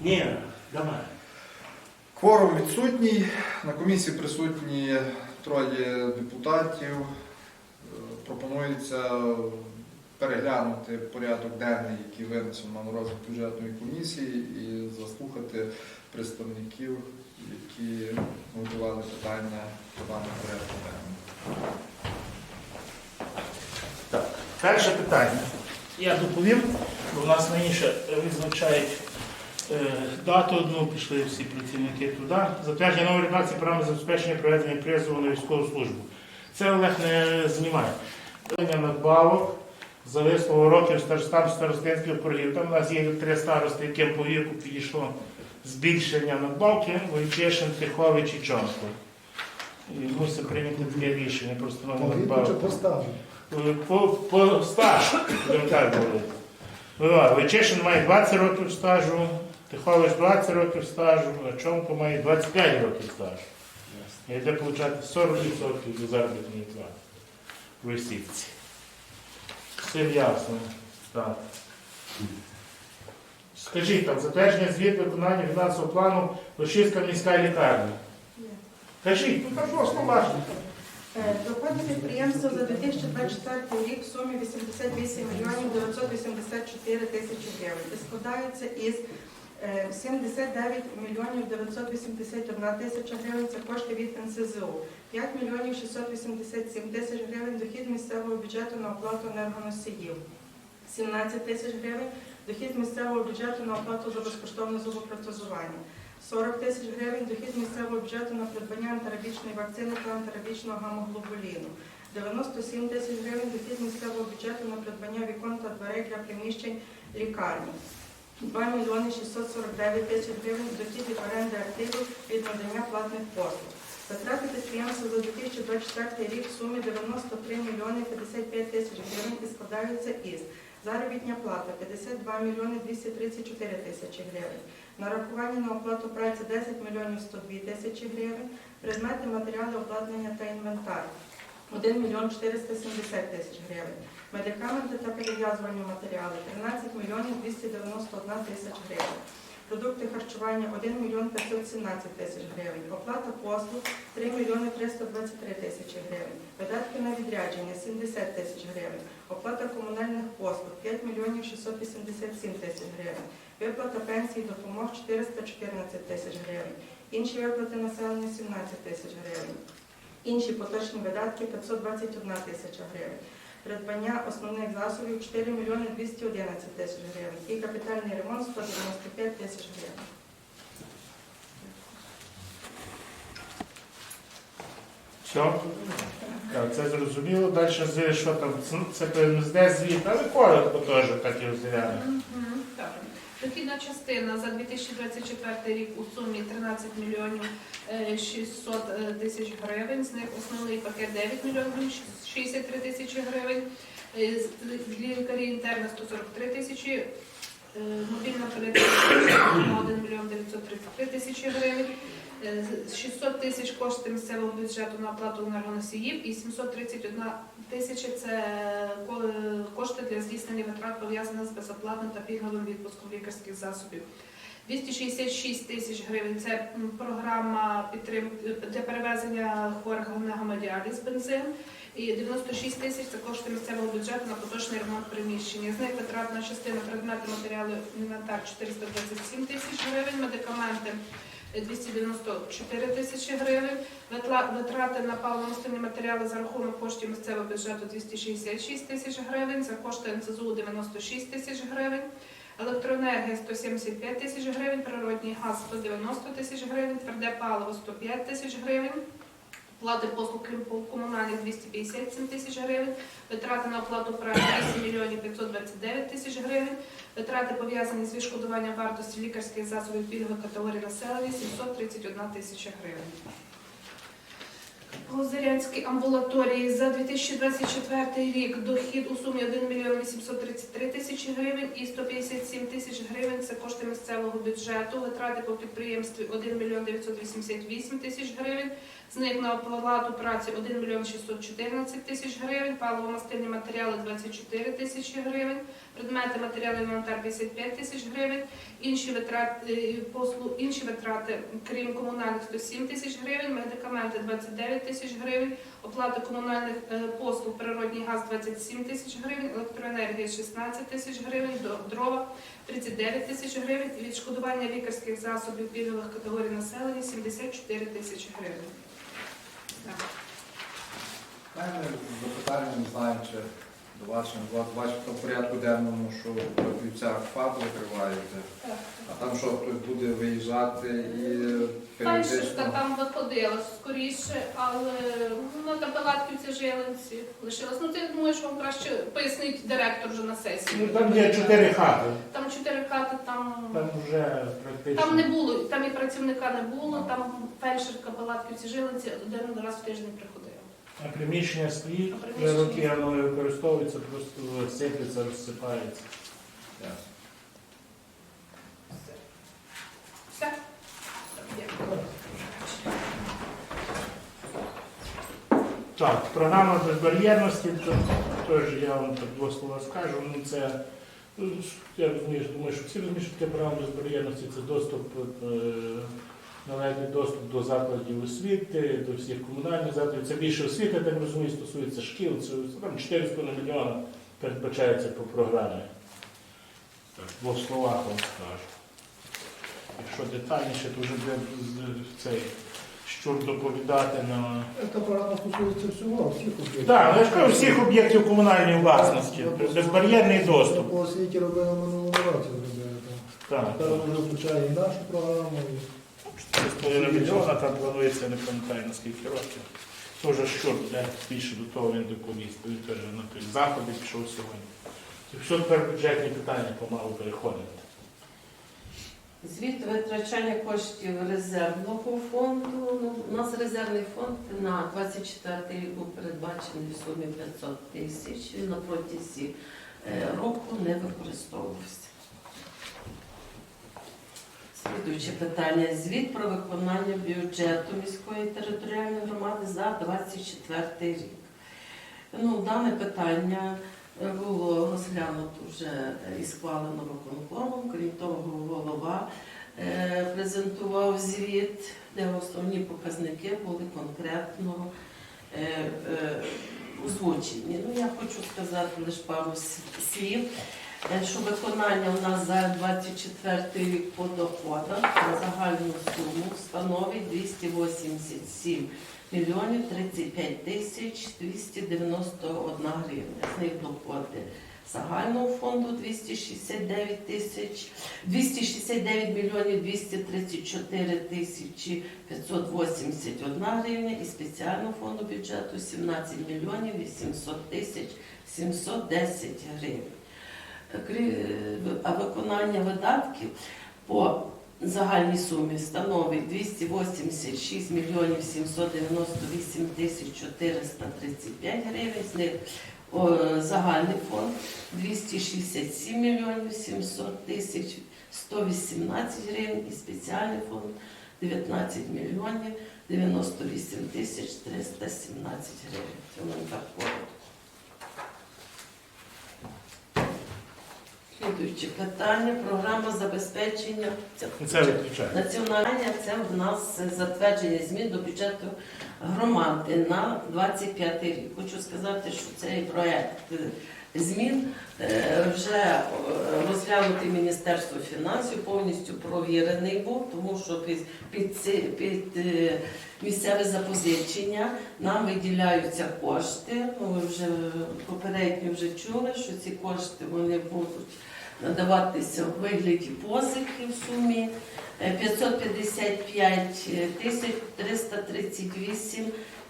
Ні, давай. Кворум відсутній. На комісії присутні троє депутатів. Е, Пропонується переглянути порядок денний, який винесено на розгляд бюджетної комісії, і заслухати представників, які готували питання по даному порядку денному. Так, перше питання. Я доповім, бо в нас раніше відзначають е, дату одну, пішли всі працівники туди. Затвердження нової редакції програми забезпечення проведення призову на військову службу. Це Олег не знімає. Питання надбавок за вислову років старостам старостинських округів. Там у нас є три старости, яким по віку підійшло збільшення надбавки, Войчешин, Тихович і Чонко. І мусимо прийняти таке рішення про встановлення По віку надбавки. по? По, по стажу, будемо так говорити. Ну, має 20 років стажу, Тихович 20 років стажу, а Чомко має 25 років стажу. І йде получати 40% до заробітної плати в Російці. Все ясно. Так. Скажіть там, затвердження звіт виконання фінансового плану Лошівська міська лікарня. Кажіть, ну так просто важко. Е, Доходи підприємства за 2024 рік в сумі 88 мільйонів 984 тисячі гривень. Це складається із е, 79 мільйонів 981 тисяча гривень. Це кошти від НСЗУ. 5 мільйонів 687 тисяч гривень дохід місцевого бюджету на оплату енергоносіїв. 17 тисяч гривень дохід місцевого бюджету на оплату за безкоштовне зубопротезування. 40 тисяч гривень дохід місцевого бюджету на придбання антирабічної вакцини та антирабічного гамоглобуліну. 97 тисяч гривень дохід місцевого бюджету на придбання вікон та дверей для приміщень лікарні. 2 мільйони 649 тисяч гривень дохід від оренди активів від надання платних послуг. Затрати підприємства за 2024 рік в сумі 93 мільйони 55 тисяч гривень і складаються із заробітня плата 52 мільйони 234 тисячі гривень, нарахування на оплату праці 10 мільйонів 102 тисячі гривень, предмети, матеріали, обладнання та інвентар 1 мільйон 470 тисяч гривень, медикаменти та перев'язування матеріали 13 мільйонів 291 тисяч гривень. Продукти харчування 1 мільйон 517 тисяч гривень, оплата послуг 3 мільйони 323 тисячі гривень, видатки на відрядження 70 тисяч гривень, оплата комунальних послуг 5 мільйонів 687 тисяч гривень, виплата пенсій допомог 414 тисяч гривень, інші виплати населення 17 тисяч гривень, інші поточні видатки 521 тисяча гривень. Придбання основних засобів 4 мільйони 211 тисяч гривень і капітальний ремонт 195 тисяч гривень. Все? Так, це зрозуміло. Далі з- що там, це ПМСД звіт, але коротко теж так і розглянемо. Дохідна частина за 2024 рік у сумі 13 мільйонів е, 600 е, тисяч гривень. З них основний пакет 9 мільйонів 63 тисячі гривень. Е, Лікарі інтерна 143 тисячі. Е, Мобільна поліція 1 мільйон 933 тисячі гривень. Е, 600 тисяч кошти місцевого бюджету на оплату енергоносіїв і 731 тисячі це кошти для здійснення витрат пов'язаних з безоплатним та пільговим відпуском лікарських засобів. 266 тисяч гривень це програма для перевезення хворих на гемодіаліз бензин. І 96 тисяч це кошти місцевого бюджету на поточний ремонт приміщення. З них витратна частина предмети матеріали інвентар 427 тисяч гривень, медикаменти е, 294 тисячі гривень, витрати на паливно-мастильні матеріали за рахунок коштів місцевого бюджету 266 тисяч гривень, за кошти НСЗУ 96 тисяч гривень, електроенергія 175 тисяч гривень, природній газ 190 тисяч гривень, тверде паливо 105 тисяч гривень. Плати послуг крім комунальних 257 тисяч гривень, витрати на оплату праці 8 мільйонів 529 тисяч гривень, витрати пов'язані з відшкодуванням вартості лікарських засобів пільгової категорії населення 731 тисяча гривень. Позирянській амбулаторії за 2024 рік дохід у сумі 1 мільйон 833 тисячі гривень і 157 тисяч гривень це кошти місцевого бюджету. Витрати по підприємстві 1 мільйон 988 тисяч гривень. З них на оплату праці 1 мільйон 614 тисяч гривень, паливо-мастильні матеріали 24 тисячі гривень, предмети, матеріали, інвентар 55 тисяч гривень, інші витрати, е, послуг, інші витрати, крім комунальних, 107 тисяч гривень, медикаменти 29 тисяч гривень, оплата комунальних е, послуг, природній газ 27 тисяч гривень, електроенергія 16 тисяч гривень, дро- дрова 39 тисяч гривень відшкодування лікарських засобів пільгових категорій населення 74 тисячі гривень. Так. Мене запитання, не знаю, чи до бачите в порядку денному, що в Франківцях ФАБ закриваєте, а там що, хтось буде виїжджати і періодично... там виходила скоріше, але ну, на Палатківці жилинці лишилась. Ну, ти думаєш, вам краще пояснить директор вже на Ну, сесії. там є чотири хати. Там чотири хати, там, Там вже практично. там не було, там і працівника не було, там фельдшерка Палатківці жилинці один раз в тиждень приходила. А приміщення стоїть, приміщення роки воно не використовується, просто сиплеться, розсипається. Все. Так, програма безбар'єрності, то теж я вам так два слова скажу. Ну це ну, я розумію, думаю, що всі розуміють, що таке програма безбар'єрності це доступ, е, належний доступ до закладів освіти, до всіх комунальних закладів. Це більше освіти, так розумію, стосується шкіл. Це там 4,5 мільйона передбачається по програмі. Так, в двох словах вам скажу. Якщо детальніше, то вже буде цей щур доповідати на. Ця програма стосується всього, всіх об'єктів. Так, але я ж кажу, всіх об'єктів комунальної власності. Безбар'єрний доступ. По освіті робили минулого році зробили. так. Так. Тепер вже включає і нашу програму. і 4,5 мільйона там планується, не пам'ятаю наскільки років. Вже щур, де більше до того він доповість. Він теж на той заходи пішов сьогодні. Якщо тепер бюджетні питання помалу переходимо. Звіт витрачання коштів резервного фонду. Ну, у нас резервний фонд на 24 рік був передбачений в сумі 500 тисяч. Він на протязі е, року не використовувався. Слідуюче питання. Звіт про виконання бюджету міської територіальної громади за 24 рік. Ну, дане питання е, було розглянуто вже і схвалено виконкомом. Крім того, голова е, презентував звіт, де основні показники були конкретно е, озвучені. Ну, я хочу сказати лише пару слів. Е, Що виконання у нас за 24 рік по доходах на загальну суму становить 287 мільйонів 35 тисяч 291 гривня. З них доходи загального фонду 269 тисяч 269 мільйонів 234 тисячі 581 гривня і спеціального фонду бюджету 17 мільйонів 800 тисяч 710 гривень. Крі- А виконання видатків по загальній сумі становить 286 мільйонів 798 тисяч 435 гривень. З них загальний фонд 267 мільйонів 700 тисяч 118 гривень і спеціальний фонд 19 мільйонів 98 тисяч 317 гривень. Це так коротко. Слідуюче питання. Програма забезпечення Це виключає. Національне це в нас затвердження змін до бюджету громади на 25 рік. Хочу сказати, що цей проект е, змін е, вже е, розглянутий Міністерство фінансів, повністю провірений був, тому що під, під, під місцеве запозичення нам виділяються кошти. Ну, ви вже попередньо вже чули, що ці кошти вони будуть надаватися в вигляді позики в сумі е, 555 тисяч 338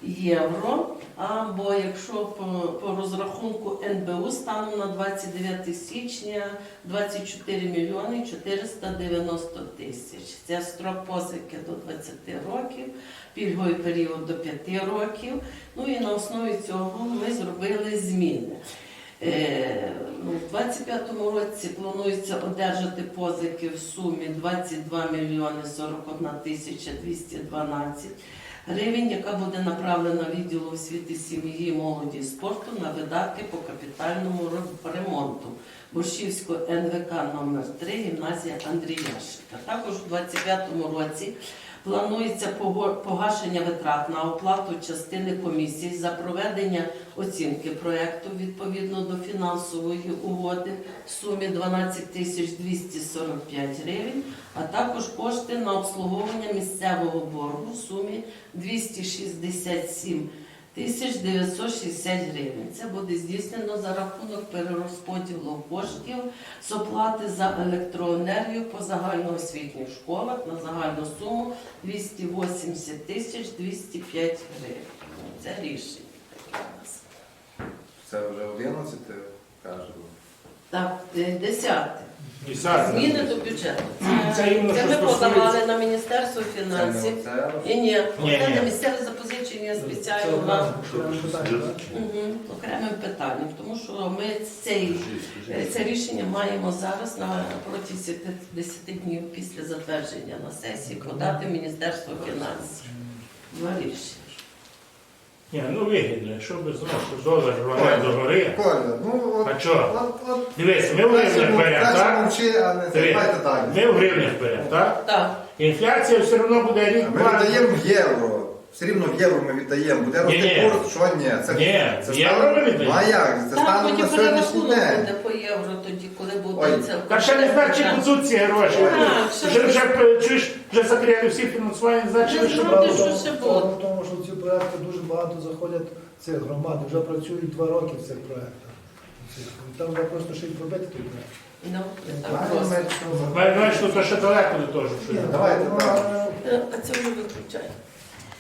євро. Або якщо по, по розрахунку НБУ станом на 29 січня 24 мільйони 490 тисяч. Це строк позики до 20 років, пільговий період до 5 років. Ну і на основі цього ми зробили зміни. Е, ну, в 25-му році планується одержати позики в сумі 22 мільйони 41 тисяча 212 гривень, яка буде направлена відділу освіти сім'ї, молоді і спорту на видатки по капітальному ремонту Борщівського НВК номер 3 гімназія Андріяшика. Також у 2025 році планується погашення витрат на оплату частини комісії за проведення оцінки проекту відповідно до фінансової угоди в сумі 12 тисяч 245 гривень, а також кошти на обслуговування місцевого боргу в сумі 267 тисяч 960 гривень. Це буде здійснено за рахунок перерозподілу коштів з оплати за електроенергію по загальноосвітніх школах на загальну суму 280 тисяч 205 гривень. Це рішення. Це вже 11 кажемо. Так, е, десяте. Десяте. Зміни до бюджету. Це ми подавали на Міністерство фінансів. І ні, це на місцеве запозичення спеціально окремим питанням, тому що ми цей, е, це рішення маємо зараз на протязі 10 днів після затвердження на сесії подати Міністерство фінансів. Два рішення. Ні, ну вигідно, якщо без знову долар рване до гори. Коля, ну от, А чого? от, от, Дивись, ми в гривнях беремо, краще так? мовчи, а не далі. Ми в гривнях беремо, так? Так, Інфляція все одно буде рік. Ми два. віддаємо в євро. Все рівно в євро ми віддаємо. Буде Ні-ні. рости курс, що ні. Це, Ні, це в євро станом- ми віддаємо. Ну, А як? Це так станом потім на сьогоднішній перерахунок день. буде по євро тоді, коли Ой, буде це. Та ще не знаю, чи будуть ці гроші. Так, ще Вже, не вже, е, чуєш, вже закрили всі фінансування, значить, Не що знаю. Справа ти в що ще буде? Проекти дуже багато заходять цих громад, вже працюють два роки в цих проєктах. Там треба просто ще й пробити той проєкт. Ну, не так просто. ми що- це ще далеко Ні, я. Давайте ну, а, це вже виключай.